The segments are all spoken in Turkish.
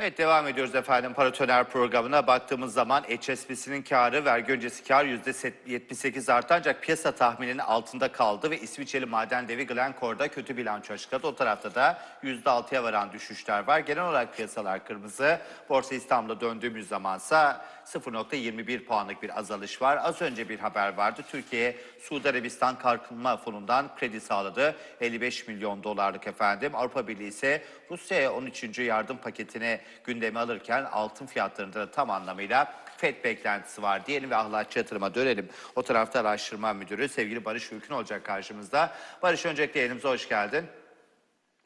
Evet devam ediyoruz efendim Paratoner programına. Baktığımız zaman HSBC'nin karı vergi öncesi kar %78 arttı ancak piyasa tahmininin altında kaldı ve İsviçreli maden devi Glencore'da kötü bilanço açıkladı. O tarafta da %6'ya varan düşüşler var. Genel olarak piyasalar kırmızı. Borsa İstanbul'a döndüğümüz zamansa 0.21 puanlık bir azalış var. Az önce bir haber vardı. Türkiye Suudi Arabistan Kalkınma Fonu'ndan kredi sağladı. 55 milyon dolarlık efendim. Avrupa Birliği ise Rusya'ya 13. yardım paketini gündeme alırken altın fiyatlarında da tam anlamıyla FED beklentisi var diyelim ve ahlatçı yatırıma dönelim. O tarafta araştırma müdürü sevgili Barış Ülkün olacak karşımızda. Barış öncelikle yayınımıza hoş geldin.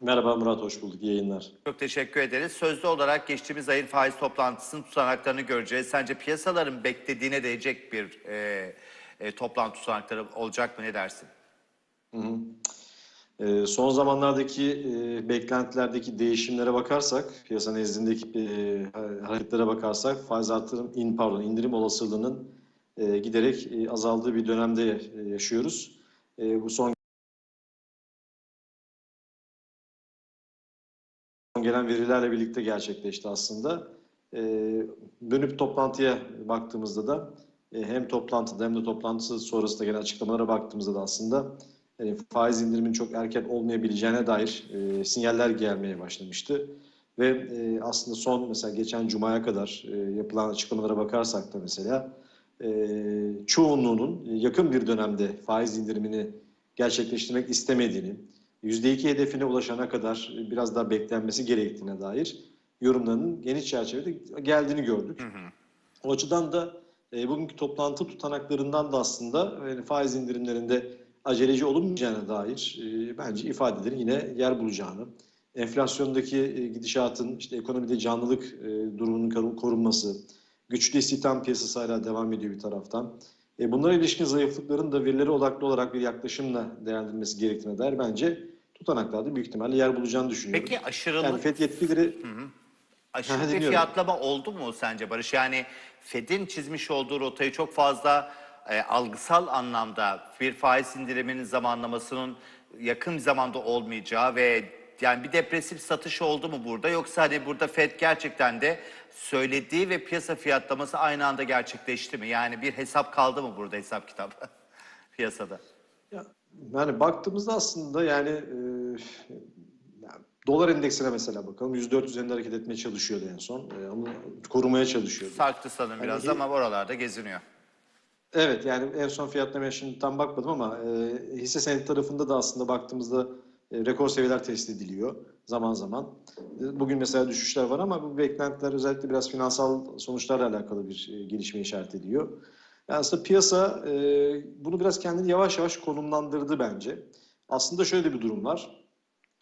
Merhaba Murat, hoş bulduk. İyi yayınlar. Çok teşekkür ederiz. Sözlü olarak geçtiğimiz ayın faiz toplantısının tutanaklarını göreceğiz. Sence piyasaların beklediğine değecek bir e, e, toplantı tutanakları olacak mı? Ne dersin? Ee, son zamanlardaki e, beklentilerdeki değişimlere bakarsak, piyasa nezdindeki e, hareketlere bakarsak, faiz artırım, in, pardon, indirim olasılığının e, giderek azaldığı bir dönemde yaşıyoruz. Bu son gelen verilerle birlikte gerçekleşti aslında. E, dönüp toplantıya baktığımızda da e, hem toplantıda hem de toplantısı sonrasında gelen açıklamalara baktığımızda da aslında e, faiz indiriminin çok erken olmayabileceğine dair e, sinyaller gelmeye başlamıştı. Ve e, aslında son mesela geçen Cuma'ya kadar e, yapılan açıklamalara bakarsak da mesela e, çoğunluğunun yakın bir dönemde faiz indirimini gerçekleştirmek istemediğini, %2 hedefine ulaşana kadar biraz daha beklenmesi gerektiğine dair yorumlarının geniş çerçevede geldiğini gördük. O açıdan da e, bugünkü toplantı tutanaklarından da aslında yani faiz indirimlerinde aceleci olunmayacağına dair e, bence ifadelerin yine yer bulacağını, enflasyondaki e, gidişatın, işte ekonomide canlılık e, durumunun koru- korunması, güçlü istihdam piyasası hala devam ediyor bir taraftan. E, bunlara ilişkin zayıflıkların da verilere odaklı olarak bir yaklaşımla değerlendirilmesi gerektiğine dair bence tutanaklarda büyük ihtimalle yer bulacağını düşünüyorum. Peki aşırılık, Yani FED yetkilileri aşırı Ha, bir fiyatlama oldu mu sence Barış? Yani Fed'in çizmiş olduğu rotayı çok fazla e, algısal anlamda bir faiz indiriminin zamanlamasının yakın zamanda olmayacağı ve yani bir depresif satış oldu mu burada yoksa hani burada Fed gerçekten de söylediği ve piyasa fiyatlaması aynı anda gerçekleşti mi? Yani bir hesap kaldı mı burada hesap kitabı piyasada? Ya, yani baktığımızda aslında yani, e, yani dolar endeksine mesela bakalım 104 üzerinde hareket etmeye çalışıyordu en son. E, onu korumaya çalışıyordu. Sarktı sanırım biraz Hani- ama oralarda geziniyor. Evet yani en son fiyatlamaya şimdi tam bakmadım ama e, hisse senedi tarafında da aslında baktığımızda e, rekor seviyeler test ediliyor zaman zaman. E, Bugün mesela düşüşler var ama bu beklentiler özellikle biraz finansal sonuçlarla alakalı bir e, gelişme işaret ediyor. Yani aslında piyasa e, bunu biraz kendini yavaş yavaş konumlandırdı bence. Aslında şöyle bir durum var.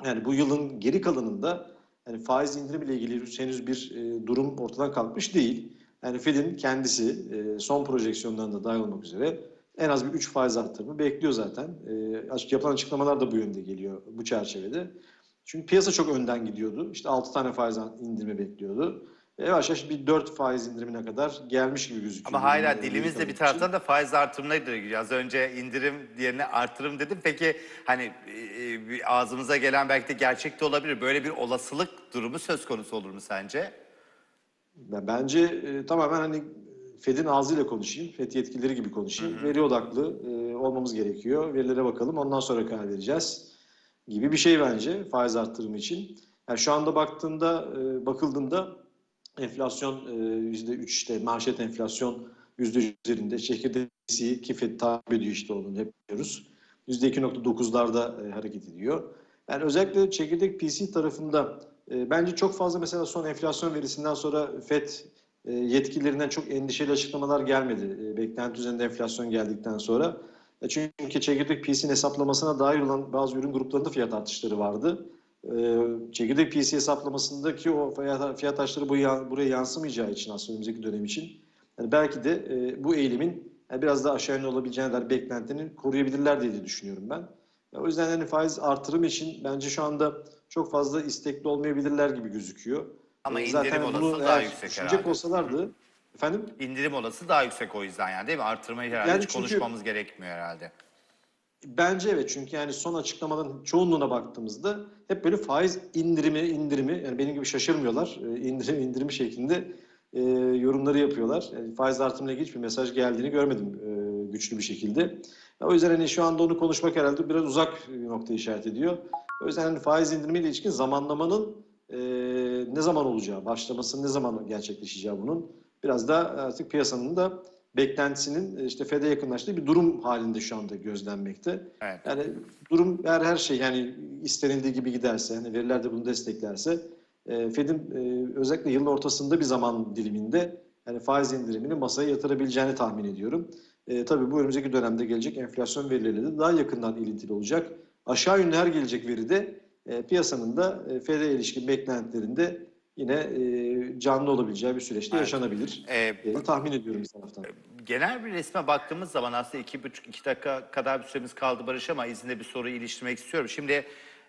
Yani bu yılın geri kalanında yani faiz indirimiyle ilgili henüz bir e, durum ortadan kalkmış değil. Yani Fed'in kendisi e, son projeksiyonlarında dahil olmak üzere en az bir 3 faiz arttırımı bekliyor zaten. E, açık yapılan açıklamalar da bu yönde geliyor bu çerçevede. Çünkü piyasa çok önden gidiyordu. İşte 6 tane faiz indirimi bekliyordu. E, Yavaş yavaş bir 4 faiz indirimine kadar gelmiş gibi gözüküyor. Ama hala dilimizde bir taraftan da faiz artırımına gidiyor. Az önce indirim yerine artırım dedim. Peki hani e, ağzımıza gelen belki de gerçek de olabilir. Böyle bir olasılık durumu söz konusu olur mu sence? Ben bence e, tamamen hani Fed'in ağzıyla konuşayım, Fed yetkilileri gibi konuşayım. Veri odaklı e, olmamız gerekiyor. Verilere bakalım, ondan sonra karar vereceğiz gibi bir şey bence faiz arttırımı için. Yani şu anda baktığında, e, bakıldığında enflasyon e, yüzde üç işte manşet enflasyon yüzde üzerinde çekirdek PCE ki Fed takip ediyor işte onu hep biliyoruz. Yüzde 2.9'larda e, hareket ediyor. Yani özellikle çekirdek PC tarafında e, bence çok fazla mesela son enflasyon verisinden sonra FED e, yetkililerinden çok endişeli açıklamalar gelmedi. E, beklenti üzerinde enflasyon geldikten sonra. E, çünkü çekirdek PC'nin hesaplamasına dair olan bazı ürün gruplarında fiyat artışları vardı. E, çekirdek PC hesaplamasındaki o fiyat, fiyat artışları bu, ya- buraya yansımayacağı için aslında önümüzdeki dönem için yani belki de e, bu eğilimin yani biraz daha aşağı yönlü olabileceğine dair beklentini koruyabilirler diye düşünüyorum ben. O yüzden hani faiz artırım için bence şu anda çok fazla istekli olmayabilirler gibi gözüküyor. Ama Ee, indirim bunu daha yüksek herhalde. olsalardı efendim İndirim olası daha yüksek o yüzden yani değil mi? Artırmayı herhalde Yani çünkü- konuşmamız gerekmiyor herhalde. Bence evet çünkü yani son açıklamaların çoğunluğuna baktığımızda hep böyle faiz indirimi indirimi yani benim gibi şaşırmıyorlar. E, indirim indirimi şeklinde e, yorumları yapıyorlar. Yani faiz artımıyla ilgili hiçbir mesaj geldiğini görmedim e, güçlü bir şekilde. O yüzden hani şu anda onu konuşmak herhalde biraz uzak bir nokta işaret ediyor. O yüzden hani faiz indirimiyle ilişkin zamanlamanın e, ne zaman olacağı, başlaması ne zaman gerçekleşeceği bunun biraz da artık piyasanın da beklentisinin e, işte FED'e yakınlaştığı bir durum halinde şu anda gözlenmekte. Evet. Yani durum eğer her şey yani istenildiği gibi giderse, hani veriler de bunu desteklerse e, Fed'in e, özellikle yılın ortasında bir zaman diliminde yani faiz indirimini masaya yatırabileceğini tahmin ediyorum. E, tabii bu önümüzdeki dönemde gelecek enflasyon verileriyle de daha yakından ilintili olacak. Aşağı yönlü her gelecek veri de e, piyasanın da e, FED'e ilişkin beklentilerinde yine e, canlı olabileceği bir süreçte Evet. yaşanabilir. Ee, E, tahmin ediyorum bir taraftan. Genel bir resme baktığımız zaman aslında iki buçuk iki dakika kadar bir süremiz kaldı Barış ama izinde bir soruyu iliştirmek istiyorum. Şimdi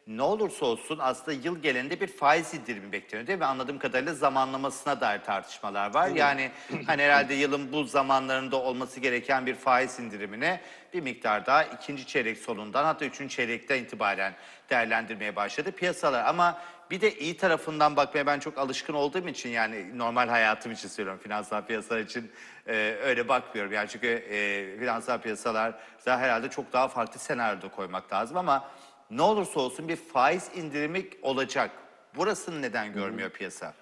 ne olursa olsun aslında yıl gelende bir faiz indirimi bekleniyor değil mi? Anladığım kadarıyla zamanlamasına dair tartışmalar var. Yani hani herhalde yılın bu zamanlarında olması gereken bir faiz indirimine bir miktar daha ikinci çeyrek sonundan hatta üçüncü çeyrekten itibaren değerlendirmeye başladı piyasalar. Ama bir de iyi tarafından bakmaya ben çok alışkın olduğum için yani normal hayatım için söylüyorum finansal piyasalar için e, öyle bakmıyorum. Yani çünkü e, finansal piyasalar herhalde çok daha farklı senaryoda koymak lazım ama ne olursa olsun bir faiz indirimi olacak. Burasını neden görmüyor piyasa?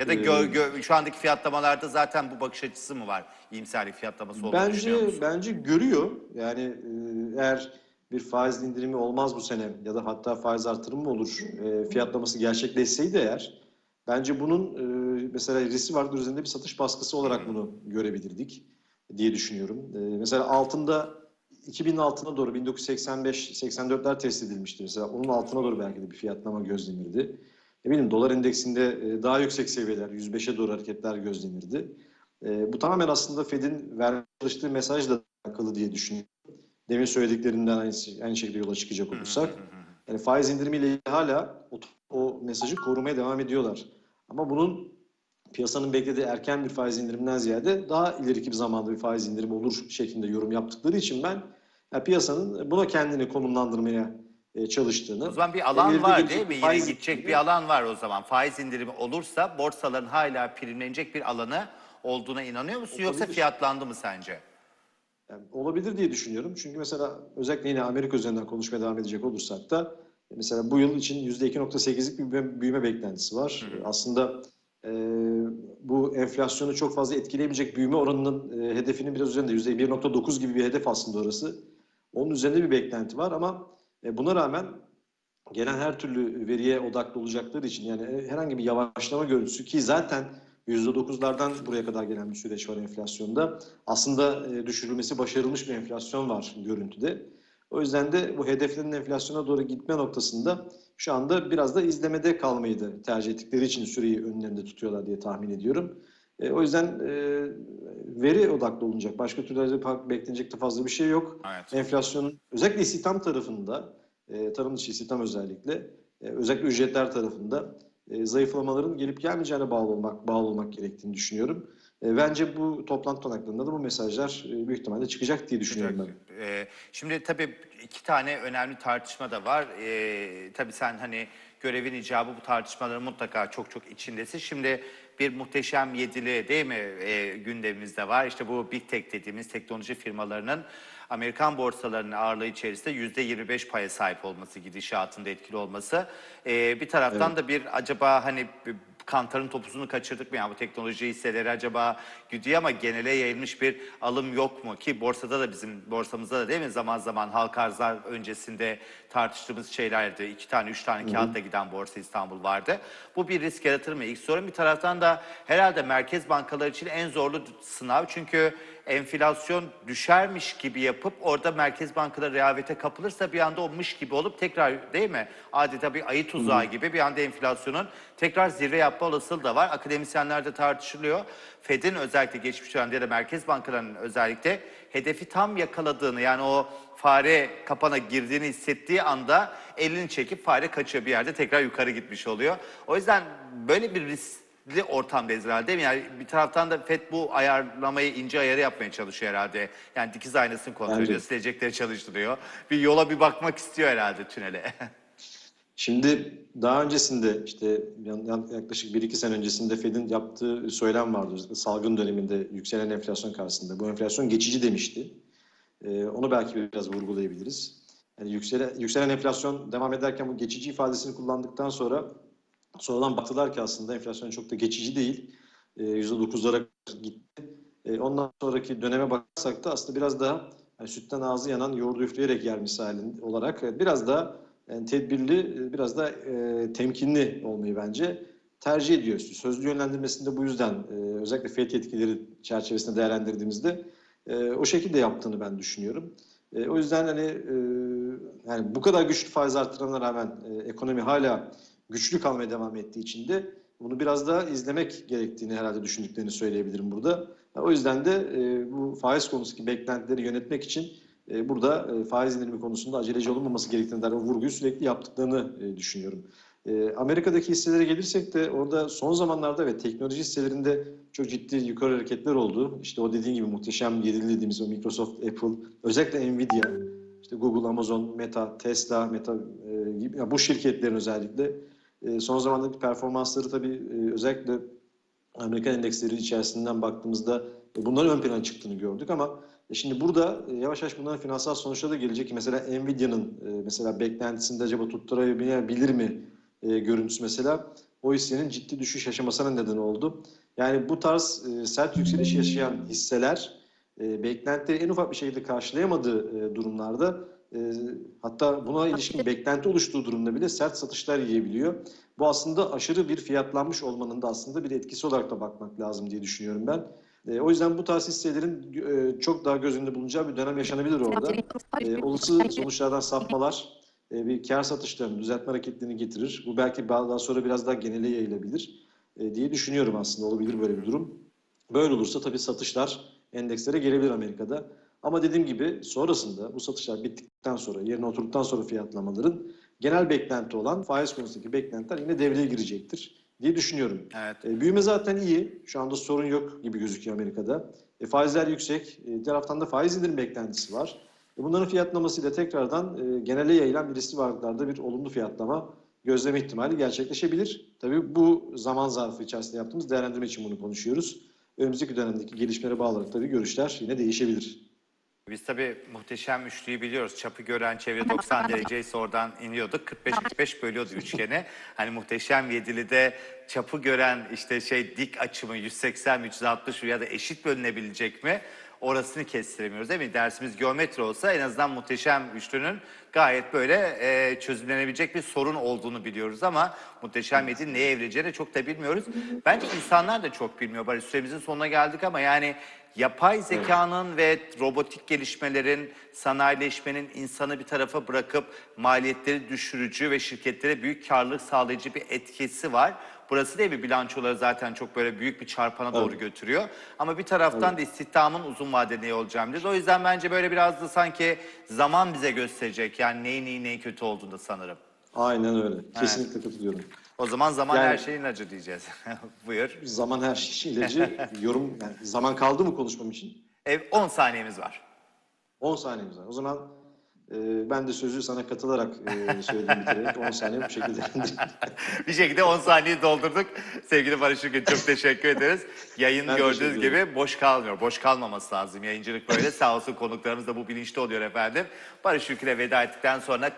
Ya da gö- gö- şu andaki fiyatlamalarda zaten bu bakış açısı mı var? İyimserlik fiyatlaması olduğunu düşünüyor Bence musun? bence görüyor. Yani e, eğer bir faiz indirimi olmaz bu sene ya da hatta faiz artırımı mı olur e, fiyatlaması gerçekleşseydi eğer bence bunun e, mesela risk vardı üzerinde bir satış baskısı olarak bunu görebilirdik diye düşünüyorum. E, mesela altında 2000'in altına doğru 1985-84'ler test edilmişti mesela. Onun altına doğru belki de bir fiyatlama gözlenirdi. Ne bileyim dolar endeksinde e, daha yüksek seviyeler 105'e doğru hareketler gözlenirdi. E, bu tamamen aslında Fed'in vermeye çalıştığı mesajla alakalı diye düşünüyorum. Demin söylediklerinden aynı, aynı şekilde yola çıkacak olursak. Yani faiz indirimiyle hala o, o mesajı korumaya devam ediyorlar. Ama bunun piyasanın beklediği erken bir faiz indiriminden ziyade daha ileriki bir zamanda bir faiz indirimi olur şeklinde yorum yaptıkları için ben ya piyasanın buna kendini konumlandırmaya e, çalıştığını. O zaman bir e, alan ileride var değil mi? Yine faiz gidecek bir alan var o zaman. Faiz indirimi olursa borsaların hala primlenecek bir alanı olduğuna inanıyor musun? Yoksa Olabilir. fiyatlandı mı sence? Yani olabilir diye düşünüyorum. Çünkü mesela özellikle yine Amerika üzerinden konuşmaya devam edecek olursak da mesela bu yıl için %2.8'lik bir büyüme, büyüme beklentisi var. Aslında e, bu enflasyonu çok fazla etkileyebilecek büyüme oranının e, hedefinin biraz üzerinde %1.9 gibi bir hedef aslında orası. Onun üzerinde bir beklenti var ama e, buna rağmen gelen her türlü veriye odaklı olacakları için yani herhangi bir yavaşlama görüntüsü ki zaten %9'lardan buraya kadar gelen bir süreç var enflasyonda. Aslında e, düşürülmesi başarılmış bir enflasyon var görüntüde. O yüzden de bu hedeflerin enflasyona doğru gitme noktasında şu anda biraz da izlemede kalmayı da tercih ettikleri için süreyi önlerinde tutuyorlar diye tahmin ediyorum. E, o yüzden e, veri odaklı olunacak. Başka türlü beklenecek de fazla bir şey yok. Evet. Enflasyonun özellikle istihdam tarafında, e, tarım dışı istihdam özellikle, e, özellikle ücretler tarafında e, zayıflamaların gelip gelmeyeceğine bağlı olmak bağlı olmak gerektiğini düşünüyorum. E, bence bu toplantı tutanaklarında da bu mesajlar e, büyük ihtimalle çıkacak diye düşünüyorum ben. Ee, şimdi tabii iki tane önemli tartışma da var. Ee, tabii sen hani görevin icabı bu tartışmaların mutlaka çok çok içindesin. Şimdi bir muhteşem yedili değil mi e, gündemimizde var. İşte bu Big Tech dediğimiz teknoloji firmalarının Amerikan borsalarının ağırlığı içerisinde yüzde 25 paya sahip olması, gidişatında etkili olması. Ee, bir taraftan da bir acaba hani kantarın topuzunu kaçırdık mı? Yani bu teknoloji hisseleri acaba gidiyor ama genele yayılmış bir alım yok mu? Ki borsada da bizim borsamızda da değil mi zaman zaman halka arzlar öncesinde tartıştığımız şeylerdi. İki tane, üç tane kağıtla giden borsa İstanbul vardı. Bu bir risk yaratır mı? İlk sorun bir taraftan da herhalde merkez bankaları için en zorlu sınav. Çünkü enflasyon düşermiş gibi yapıp orada merkez bankaları rehavete kapılırsa bir anda o mış gibi olup tekrar değil mi? Adeta bir ayı tuzağı gibi bir anda enflasyonun tekrar zirve yapma olasılığı da var. Akademisyenlerde tartışılıyor. Fed'in özellikle geçmiş dönemde ya da merkez bankalarının özellikle hedefi tam yakaladığını yani o fare kapana girdiğini hissettiği anda elini çekip fare kaçıyor bir yerde tekrar yukarı gitmiş oluyor. O yüzden böyle bir risk ortamdayız herhalde değil mi? Yani bir taraftan da FED bu ayarlamayı ince ayarı yapmaya çalışıyor herhalde. Yani dikiz aynasını kontrol Bence. ediyor, silecekleri çalıştırıyor. Bir yola bir bakmak istiyor herhalde tünele. Şimdi daha öncesinde işte yaklaşık 1-2 sene öncesinde Fed'in yaptığı söylem vardı. Salgın döneminde yükselen enflasyon karşısında. Bu enflasyon geçici demişti. Ee, onu belki biraz vurgulayabiliriz. Yani yükselen, yükselen enflasyon devam ederken bu geçici ifadesini kullandıktan sonra sonradan baktılar ki aslında enflasyon çok da geçici değil. Ee, %9'lara gitti. Ee, ondan sonraki döneme bakarsak da aslında biraz daha yani sütten ağzı yanan yoğurdu üfleyerek yer misalin olarak e, biraz daha yani tedbirli, e, biraz da e, temkinli olmayı bence tercih ediyor. Sözlü yönlendirmesinde bu yüzden e, özellikle fiyat etkileri çerçevesinde değerlendirdiğimizde e, o şekilde yaptığını ben düşünüyorum. E, o yüzden hani e, yani bu kadar güçlü faiz artırımına rağmen e, ekonomi hala güçlü kalmaya devam ettiği için de bunu biraz daha izlemek gerektiğini herhalde düşündüklerini söyleyebilirim burada. O yüzden de e, bu faiz konusundaki beklentileri yönetmek için e, burada e, faiz indirimi konusunda aceleci olunmaması gerektiğine dair o vurguyu sürekli yaptıklarını düşünüyorum. Amerika'daki hisselere gelirsek de orada son zamanlarda ve teknoloji hisselerinde çok ciddi yukarı hareketler oldu. İşte o dediğin gibi muhteşem yedili dediğimiz o Microsoft, Apple, özellikle Nvidia, işte Google, Amazon, Meta, Tesla, Meta e, gibi ya bu şirketlerin özellikle e, son zamanlardaki performansları tabii e, özellikle Amerikan endeksleri içerisinden baktığımızda e, bunların ön plana çıktığını gördük ama e, şimdi burada yavaş yavaş bunların finansal sonuçları da gelecek. Mesela Nvidia'nın e, mesela beklentisinde acaba tutturabilir mi görüntüsü mesela o hissenin ciddi düşüş aşamasına neden oldu. Yani bu tarz sert yükseliş yaşayan hisseler e, beklentileri en ufak bir şekilde karşılayamadığı durumlarda e, hatta buna ilişkin beklenti oluştuğu durumda bile sert satışlar yiyebiliyor. Bu aslında aşırı bir fiyatlanmış olmanın da aslında bir etkisi olarak da bakmak lazım diye düşünüyorum ben. E, o yüzden bu tarz hisselerin e, çok daha göz önünde bulunacağı bir dönem yaşanabilir orada. E, olası sonuçlardan sapmalar e, bir kar satışlarını, düzeltme hareketlerini getirir. Bu belki daha sonra biraz daha genele yayılabilir e, diye düşünüyorum aslında. Olabilir böyle bir durum. Böyle olursa tabii satışlar endekslere gelebilir Amerika'da. Ama dediğim gibi sonrasında bu satışlar bittikten sonra, yerine oturduktan sonra fiyatlamaların genel beklenti olan faiz konusundaki beklentiler yine devreye girecektir diye düşünüyorum. Evet. E, büyüme zaten iyi. Şu anda sorun yok gibi gözüküyor Amerika'da. E, faizler yüksek. E, taraftan da faiz indirim beklentisi var. E, bunların fiyatlamasıyla tekrardan e, genele yayılan bir riskli varlıklarda bir olumlu fiyatlama gözleme ihtimali gerçekleşebilir. Tabii bu zaman zarfı içerisinde yaptığımız değerlendirme için bunu konuşuyoruz. Önümüzdeki dönemdeki gelişmelere bağlı olarak tabii görüşler yine değişebilir. Biz tabii muhteşem üçlüyü biliyoruz. Çapı gören çevre 90 dereceyse oradan iniyorduk. 45-45 bölüyordu üçgeni. Hani muhteşem yedilide çapı gören işte şey dik açımı 180 360 ya da eşit bölünebilecek mi? Orasını kestiremiyoruz değil mi? Dersimiz geometri olsa en azından muhteşem üçlünün gayet böyle e, çözümlenebilecek bir sorun olduğunu biliyoruz ama muhteşem yedi neye evrileceğini çok da bilmiyoruz. Bence insanlar da çok bilmiyor. Bari süremizin sonuna geldik ama yani yapay zekanın ve robotik gelişmelerin, sanayileşmenin insanı bir tarafa bırakıp maliyetleri düşürücü ve şirketlere büyük karlılık sağlayıcı bir etkisi var. Burası değil mi bilançoları zaten çok böyle büyük bir çarpana doğru Evet. götürüyor. Ama bir taraftan da istihdamın uzun vadede ne olacağını biliyoruz. O yüzden bence böyle biraz da sanki zaman bize gösterecek. Yani neyin iyi neyin kötü olduğunu da sanırım. Aynen öyle. Kesinlikle katılıyorum. O zaman zaman Yani- her şeyin acı diyeceğiz. Buyur. Zaman her şey ilacı. yorum yani zaman kaldı mı konuşmam için? Ev 10 saniyemiz var. 10 saniyemiz var. O zaman e, ben de sözü sana katılarak e, söylediğim bitirerek 10 saniye bu şekilde bir şekilde 10 saniyeyi doldurduk. Sevgili Barış Ülkün çok teşekkür ederiz. Yayın Ben gördüğünüz gibi boş kalmıyor. Boş kalmaması lazım. Yayıncılık böyle. Sağ olsun konuklarımız da bu bilinçli oluyor efendim. Barış Ülkün'e veda ettikten sonra